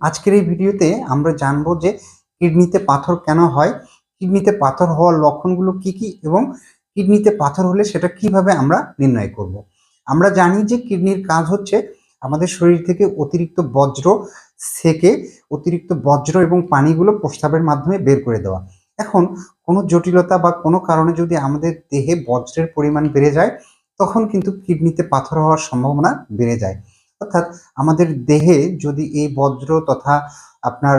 আজকের এই ভিডিওতে আমরা জানব যে কিডনিতে পাথর কেন হয়, কিডনিতে পাথর হওয়ার লক্ষণগুলো কি কি এবং কিডনিতে পাথর হলে সেটা কীভাবে আমরা নির্ণয় করব। আমরা জানি যে কিডনির কাজ হচ্ছে আমাদের শরীর থেকে অতিরিক্ত বজ্র সেকে অতিরিক্ত বজ্র এবং পানিগুলো প্রস্রাবের মাধ্যমে বের করে দেওয়া এখন কোনো জটিলতা বা কোনো কারণে যদি আমাদের দেহে বজ্রের পরিমাণ বেড়ে যায়, তখন কিন্তু কিডনিতে পাথর হওয়ার সম্ভাবনা বেড়ে যায় অর্থাৎ আমাদের দেহে যদি এই বজ্র তথা আপনার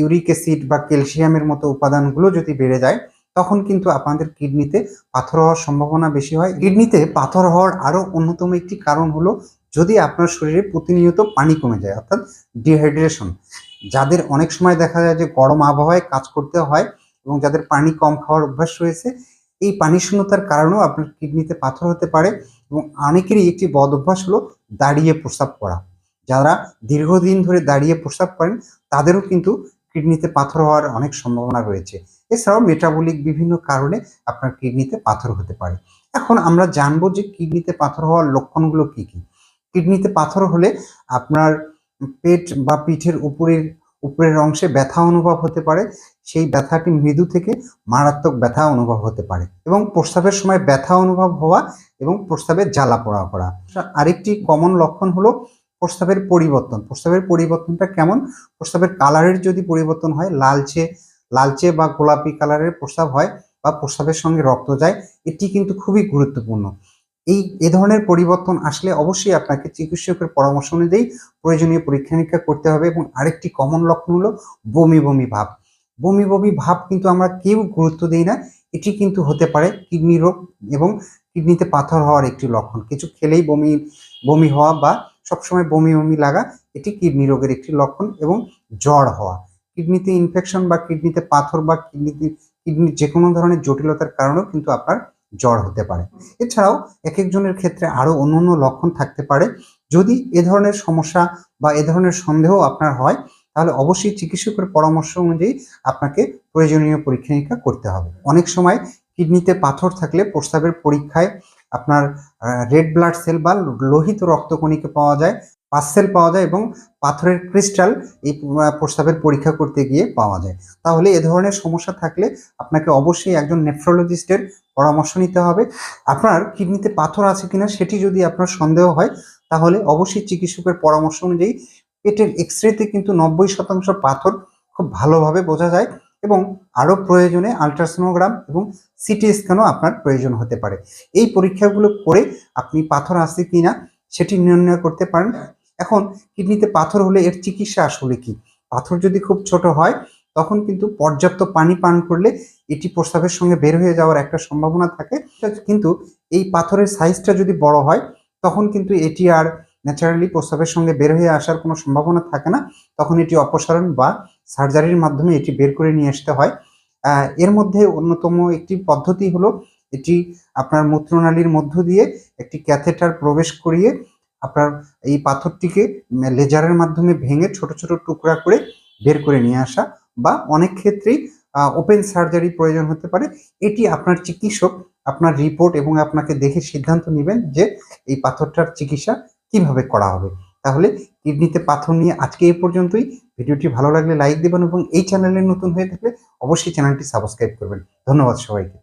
ইউরিক অ্যাসিড বা ক্যালসিয়ামের মতো উপাদানগুলো যদি বেড়ে যায়, তখন কিন্তু আপনাদের কিডনিতে পাথর হওয়ার সম্ভাবনা বেশি হয়। কিডনিতে পাথর হওয়ার আরও অন্যতম একটি কারণ হলো যদি আপনার শরীরে প্রতিনিয়ত পানি কমে যায়, অর্থাৎ ডিহাইড্রেশন। যাদের অনেক সময় দেখা যায় যে গরম আবহাওয়ায় কাজ করতে হয় এবং যাদের পানি কম খাওয়ার অভ্যাস রয়েছে, এই পানি শূন্যতার কারণেও আপনার কিডনিতে পাথর হতে পারে এবং অনেকেরই একটি বদ অভ্যাস হলো দাঁড়িয়ে প্রস্রাব করা। যারা দীর্ঘদিন ধরে দাঁড়িয়ে প্রস্রাব করেন, তাদেরও কিন্তু কিডনিতে পাথর হওয়ার অনেক সম্ভাবনা রয়েছে। এছাড়াও মেটাবলিক বিভিন্ন কারণে আপনার কিডনিতে পাথর হতে পারে। এখন আমরা জানব যে কিডনিতে পাথর হওয়ার লক্ষণগুলো কি কি? কিডনিতে পাথর হলে আপনার পেট বা পিঠের উপরের উপরের অংশে ব্যথা অনুভব হতে পারে, সেই ব্যথাটি মৃদু থেকে মারাত্মক ব্যথা অনুভব হতে পারে এবং প্রস্রাবের সময় ব্যথা অনুভব হওয়া এবং প্রস্রাবের জ্বালা পোড়া করা। আরেকটি কমন লক্ষণ হলো প্রস্রাবের পরিবর্তন। প্রস্রাবের পরিবর্তনটা কেমন? প্রস্রাবের কালারের যদি পরিবর্তন হয়, লালচে লালচে বা গোলাপি কালারের প্রস্রাব হয় বা প্রস্রাবের সঙ্গে রক্ত যায়, এটি কিন্তু খুবই গুরুত্বপূর্ণ। এই, এ ধরনের পরিবর্তন আসলে অবশ্যই আপনাকে চিকিৎসকের পরামর্শ অনুযায়ী প্রয়োজনীয় পরীক্ষা নিরীক্ষা করতে হবে এবং আরেকটি কমন লক্ষণ হলো বমি বমি ভাব। বমি বমি ভাব কিন্তু আমরা কেউ গুরুত্ব দিই না, এটি কিন্তু হতে পারে কিডনি রোগ এবং কিডনিতে পাথর হওয়ার একটি লক্ষণ। কিছু খেলেই বমি বমি হওয়া বা সবসময় বমি বমি লাগা এটি কিডনি রোগের একটি লক্ষণ এবং জ্বর হওয়া। কিডনিতে ইনফেকশন বা কিডনিতে পাথর বা কিডনিতে, কিডনির যে কোনো ধরনের জটিলতার কারণেও কিন্তু আপনার জ্বর হতে পারে। এছাড়াও এক একজনের ক্ষেত্রে আরও অন্য অন্য লক্ষণ থাকতে পারে। যদি এ ধরনের সমস্যা বা এ ধরনের সন্দেহ আপনার হয়, তাহলে অবশ্যই চিকিৎসকের পরামর্শ অনুযায়ী আপনাকে প্রয়োজনীয় পরীক্ষা নিরীক্ষা করতে হবে। অনেক সময় কিডনিতে পাথর থাকলে প্রস্তাবের পরীক্ষায় আপনার রেড ব্লাড সেল বা লোহিত রক্তকণিকা পাওয়া যায় পার্সেল পাওয়া যায় এবং পাথরের ক্রিস্টাল এই প্রস্তাবের পরীক্ষা করতে গিয়ে পাওয়া যায়। তাহলে এ ধরনের সমস্যা থাকলে আপনাকে অবশ্যই একজন নেফ্রোলজিস্টের পরামর্শ নিতে হবে। আপনার কিডনিতে পাথর আছে কিনা সেটি যদি আপনার সন্দেহ হয়, তাহলে অবশ্যই চিকিৎসকের পরামর্শ অনুযায়ী পেটের এক্স রেতে কিন্তু নব্বই শতাংশ পাথর খুব ভালোভাবে বোঝা যায় এবং আরও প্রয়োজনে আলট্রাসোনোগ্রাম এবং সিটি স্ক্যানও আপনার প্রয়োজন হতে পারে। এই পরীক্ষাগুলো করে আপনি পাথর আছে কি না সেটি নির্ণয় করতে পারেন। এখন কিডনিতে পাথর হলে এর চিকিৎসা আসলে কি? পাথর যদি খুব ছোট হয় তখন কিন্তু পর্যাপ্ত পানি পান করলে এটি প্রস্রাবের সঙ্গে বের হয়ে যাওয়ার একটা সম্ভাবনা থাকে। কিন্তু এই পাথরের সাইজটা যদি বড় হয়, তখন কিন্তু এটি আর ন্যাচারালি প্রস্রাবের সঙ্গে বের হয়ে আসার কোনো সম্ভাবনা থাকে না। তখন এটি অপসারণ বা সার্জারির মাধ্যমে এটি বের করে নিয়ে আসতে হয়। এর মধ্যে অন্যতম একটি পদ্ধতি হলো এটি আপনার মূত্রনালীর মধ্য দিয়ে একটি ক্যাথেটার প্রবেশ করিয়ে আপনার এই পাথরটিকে লেজারের মাধ্যমে ভেঙে ছোট ছোট টুকরা করে বের করে নিয়ে আসা। বা অনেক ক্ষেত্রেই ওপেন সার্জারি প্রয়োজন হতে পারে। এটি আপনার চিকিৎসক আপনার রিপোর্ট এবং আপনাকে দেখে সিদ্ধান্ত নেবেন যে এই পাথরটার চিকিৎসা কীভাবে করা হবে। তাহলে কিডনিতে পাথর নিয়ে আজকে এই পর্যন্তই। ভিডিওটি ভালো লাগলে লাইক দেবেন এবং এই চ্যানেলে নতুন হয়ে থাকলে অবশ্যই চ্যানেলটি সাবস্ক্রাইব করবেন। ধন্যবাদ সবাইকে।